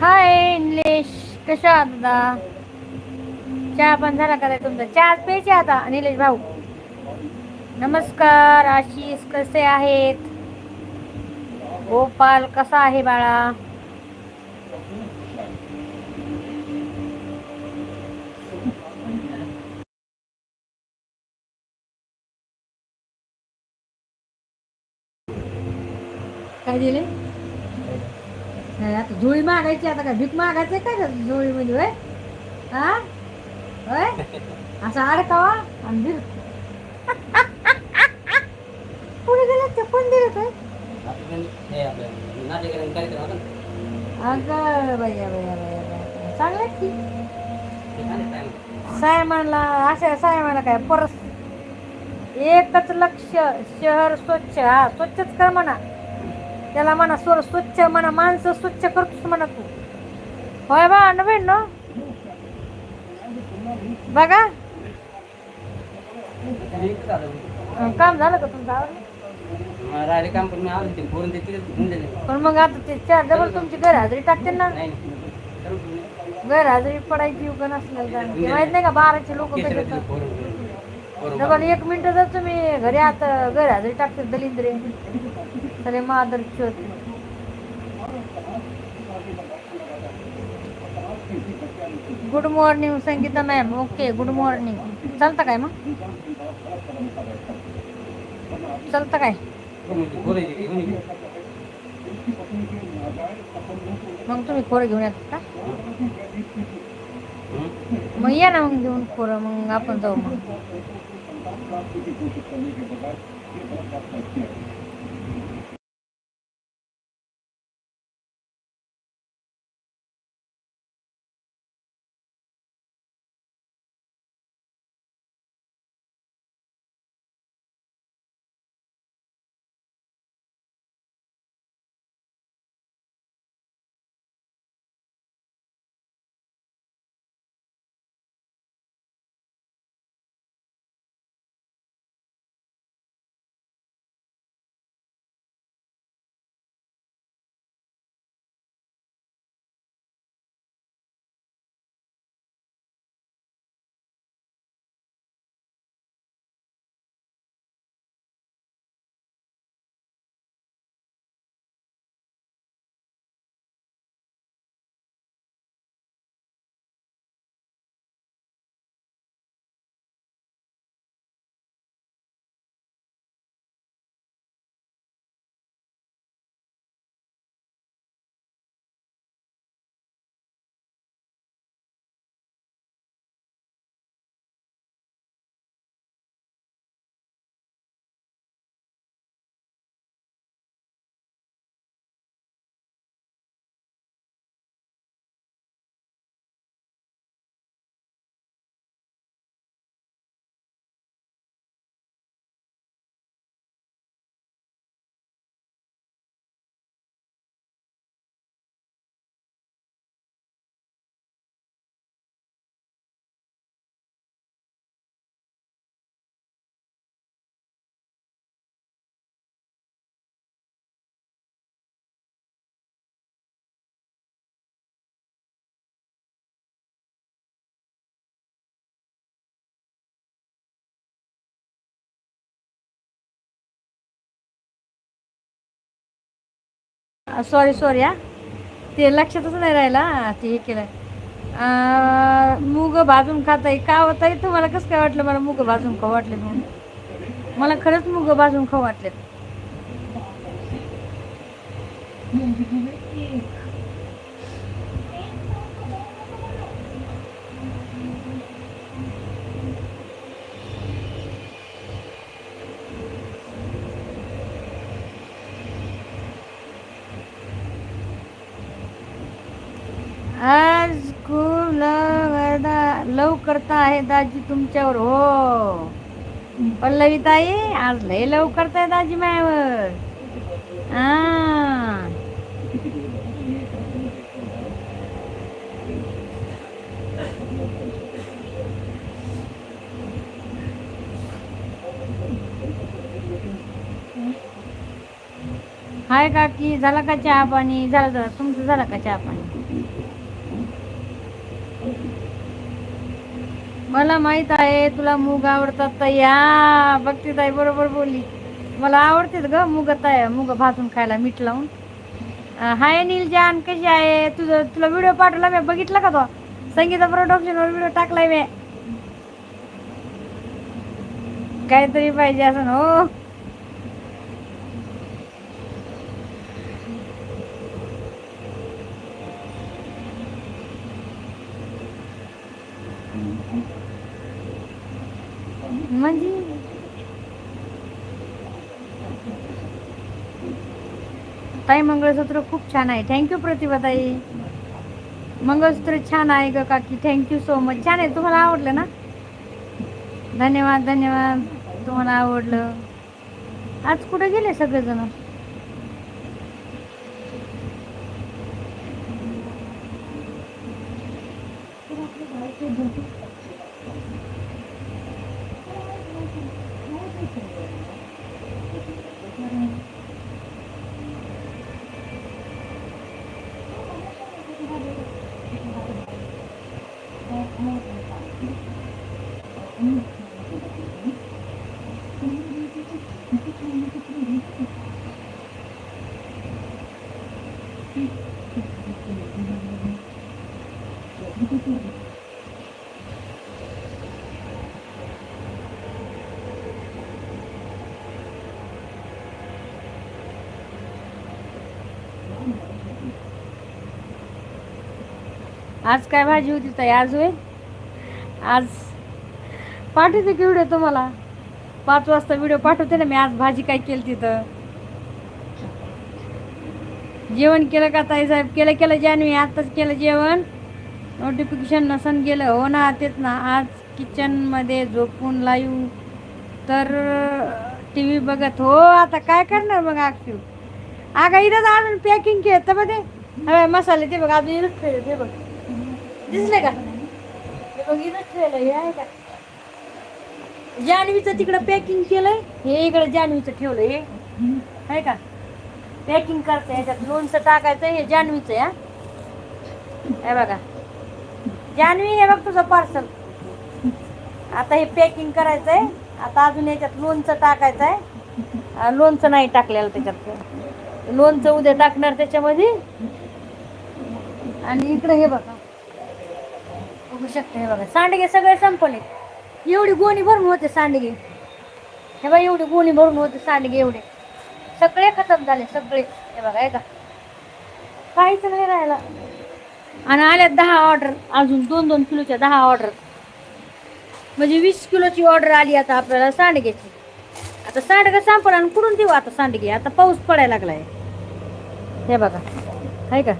हाय निलेश कशा आहात दादा? चहा पण झाला का तुमचा? चहा प्यायचे आता निलेश भाऊ. नमस्कार आशिष कसे आहेत? गोपाल कसा आहे बाळा? काय दिले? नाही, आता झोळी मागायची आता काय भीक मागायचं काय का म्हणजे होय? हा होय? असं अडकावा आणि भीक पुढे गेलं ते? कोण दिलं काय अगं बया बया बया बया. चांगलं की. सायमानला अशा सायमानला काय परस एकच लक्ष शहर स्वच्छ हा स्वच्छच कर म्हणा. त्याला म्हणा स्वर स्वच्छ म्हणा माणसं स्वच्छ करतोस म्हणा तू. होय बा नवीन ना? बघा. काम झालं का तुमचं? राहिले काम पण मी आलो ते पोरून ते तिथे घेऊन दिले पण मग आता ते चार डबल तुमची गैरहजेरी टाकते ना? नाही. गैरहजेरी पडायची उगा नसलेलं कारण की माहीत नाही का बाराचे लोक केसरी डबल एक मिनिट जर तुम्ही घरी आता गैरहजेरी टाकते दलिंद्रे. तरी मादर शोध good morning Sangeeta ma'am okay good morning चालतं काय मग? चालतं काय? मग तुम्ही खोरं घेऊन येतात का? मग या ना मग घेऊन खोरं मग आपण जाऊ मग. सॉरी सॉरी हा. ते लक्षातच नाही राहिला. ते हे केलं. मुग मूग भाजून खाताय का होताय तुम्हाला कसं काय वाटलं मला मूग भाजून खाऊ वाटले म्हणून? मला खरंच मूग भाजून खाऊ वाटले आज खूप लव करता आहे दाजी तुमच्यावर हो. पल्लवी ताई आज लय लव करताय दाजी मायावर हा. हाय काकी झाला का चहा पाणी? झालं झालं. तुमचं झालं का चहा पाणी? मला माहीत आहे तुला मूग आवडतात तर या बघते ताई बरोबर बोलली. मला आवडतेच ग मुग ताय मुग भाजून खायला मीठ लावून. हाय नील जान कशी आहे? तुझं तुला व्हिडिओ पाठवला मी बघितला का तो? संगीता प्रोडक्शनवर व्हिडिओ टाकलाय मी. काहीतरी पाहिजे असं ना हो म्हणजे ताई मंगळसूत्र खूप छान आहे. थँक्यू प्रतिभा ताई मंगळसूत्र छान आहे ग काकी. थँक्यू सो मच छान आहे. तुम्हाला आवडलं ना? धन्यवाद धन्यवाद. तुम्हाला आवडलं. आज कुठे गेले सगळेजण? Mm-hmm. आज काय भाजी होती ताई? आज होय? आज पाठवते की व्हिडिओ तुम्हाला? पाच वाजता व्हिडिओ पाठवते ना मी आज भाजी काय केली तिथं जेवण केलं का ताई साहेब? केलं केलं जानवी आत्ताच केलं जेवण. नोटिफिकेशन नसन गेलं हो ना तेच ना. आज किचनमध्ये झोपून लाईव्ह तर टी व्ही बघत. हो आता काय करणार मग अक्षू अगं इथं आणून पॅकिंग केलं तर मध्ये हवे मसाले ते बघ. अजून इथंच ते बघ. दिसले का? बघ इथंच ठेवलं हे आहे का? जान्हवीचं तिकडं पॅकिंग केलंय? हे इकडं जान्हवीचं ठेवलं हे. आहे का? पॅकिंग करते ह्याच्यात लोणचं टाकायचं हे जान्हवीचं या हे. बघा. जान्हवी हे बघ तुझं पार्सल आता हे पॅकिंग करायचंय आता अजून याच्यात लोणचं टाकायचं आहे लोणचं नाही टाकलेलं त्याच्यात. लोणचं उद्या टाकणार त्याच्यामध्ये. आणि इकडे हे बघा. बघू शकते हे बघा. सांडगे सगळे संपले. एवढी गोणी भरून होते सांडगे. हे बघा एवढी गोणी भरून होते सांडगे एवढे. सगळे खतम झाले सगळे. हे बघा हे का? काहीच नाही राहिला. आणि आल्यात दहा ऑर्डर. अजून दोन दोन किलोच्या दहा ऑर्डर. म्हणजे वीस किलोची ऑर्डर आली आता आपल्याला सांडग्याची. आता सांडगं संपला आणि कुठून देऊ आता सांडगे? आता पाऊस पडायला लागलाय. हे बघा. आहे का?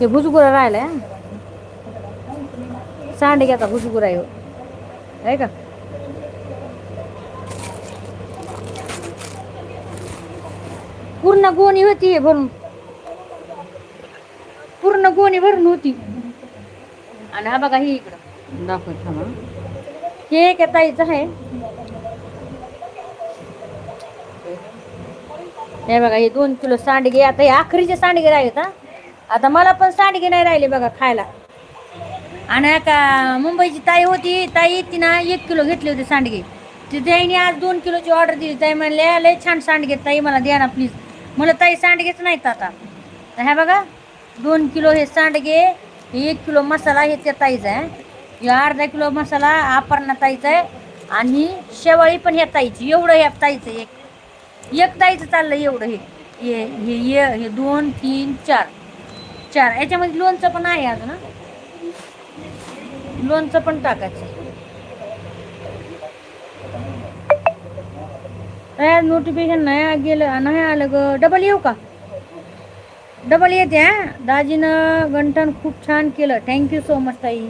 ते भुजगुरा राहिलाय सांडग्याचा भुजगुरा आहे हो. आहे का? पूर्ण गोणी होती हे भरून. पूर्ण गोणी भरून होती. आणि हा बघा ही इकडं. दाखवत थांबा. हे एक ताईचं आहे. हे बघा हे दोन किलो सांडगे. आता हे आखरीचे सांडगे राहिले आता मला पण सांडगे नाही राहिले बघा खायला. आणि का मुंबईची ताई होती ताई तिनं एक किलो घेतले होते सांडगे. ती ताईने आज दोन किलोची ऑर्डर दिली. ताई म्हणले लय छान सांडगे ताई मला द्या ना प्लीज मला ताई सांडगेच नाहीत आता. तर ह्या बघा दोन किलो हे सांडगे हे एक किलो मसाला हे त्या ताईचा आहे. हे अर्धा किलो मसाला अपर्णा ताईचा आहे. आणि शेवाळी पण ह्या ताईची. एवढं ह्या ताईचं एक. एक ताईचं चाललं एवढं हे. हे हे हे दोन तीन चार. चार. याच्यामध्ये लोणचं पण आहे अजून लोणचं पण टाकायचं. नोटिफिकेशन नाही गेलं नाही आलं ग. डबल येऊ का? डबल येते हा? दाजीनं गंठन खूप छान केलं. थँक्यू सो मच ताई.